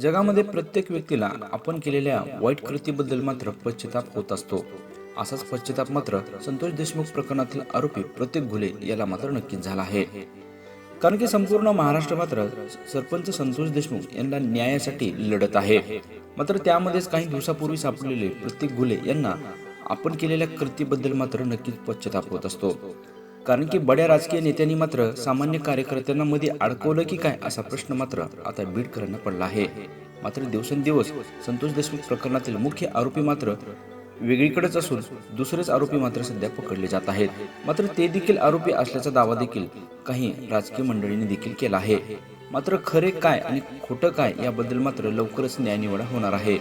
जगामध्ये प्रत्येक व्यक्तीला आपण केलेल्या वाईट कृतीबद्दल मात्र पश्चाताप होत असतो. असाच पश्चाताप मात्र संतोष देशमुख प्रकरणातील आरोपी प्रत्येक घुले याला मात्र नक्कीच झाला आहे. कारण की संपूर्ण महाराष्ट्र मात्र सरपंच संतोष देशमुख यांना न्यायासाठी लढत आहे. मात्र त्यामध्येच काही दिवसापूर्वी सापडलेले प्रत्येक घुले यांना आपण केलेल्या कृतीबद्दल मात्र नक्कीच पश्चाताप होत असतो. कारण की बड्या राजकीय नेत्यांनी मात्र सामान्य कार्यकर्त्यांना मध्ये अडकवलं की काय असा प्रश्न मात्र आता बीडकरांना पडला आहे. मात्र दिवसेंदिवस संतोष देशमुख प्रकरणातील मुख्य आरोपी मात्र वेगळीकडेच असून दुसरेच आरोपी मात्र सध्या पकडले जात आहेत. मात्र ते देखील आरोपी असल्याचा दावा देखील काही राजकीय मंडळींनी देखील केला आहे. मात्र खरे काय आणि खोटं काय याबद्दल मात्र लवकरच न्यायनिवाडा होणार आहे.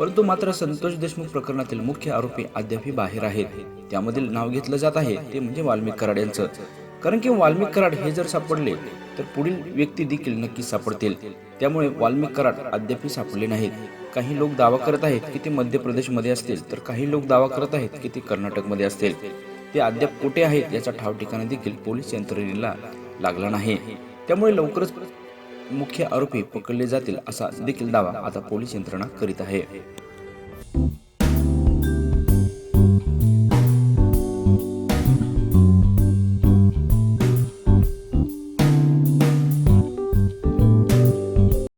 परंतु मात्र संतोष देशमुख प्रकरणातील मुख्य आरोपी अद्यापही बाहेर आहेत. त्यामधील नाव घेतलं जात आहे ते म्हणजे वाल्मिक कराड यांचं. कारण की वाल्मिक कराड हे जर सापडले तर पुढील व्यक्ती देखील नक्कीच सापडतील. त्यामुळे वाल्मिक कराड अद्यापही सापडले नाहीत. काही लोक दावा करत आहेत की ते मध्य प्रदेशमध्ये असतील तर काही लोक दावा करत आहेत की ते कर्नाटकमध्ये असतील. ते अद्याप कुठे आहेत याचा ठाव ठिकाणा देखील पोलीस यंत्रणेला लागला नाही. त्यामुळे लवकरच मुख्य आरोपी पकडले जातील असा देखील दावा आता पोलीस यंत्रणा करीत आहे.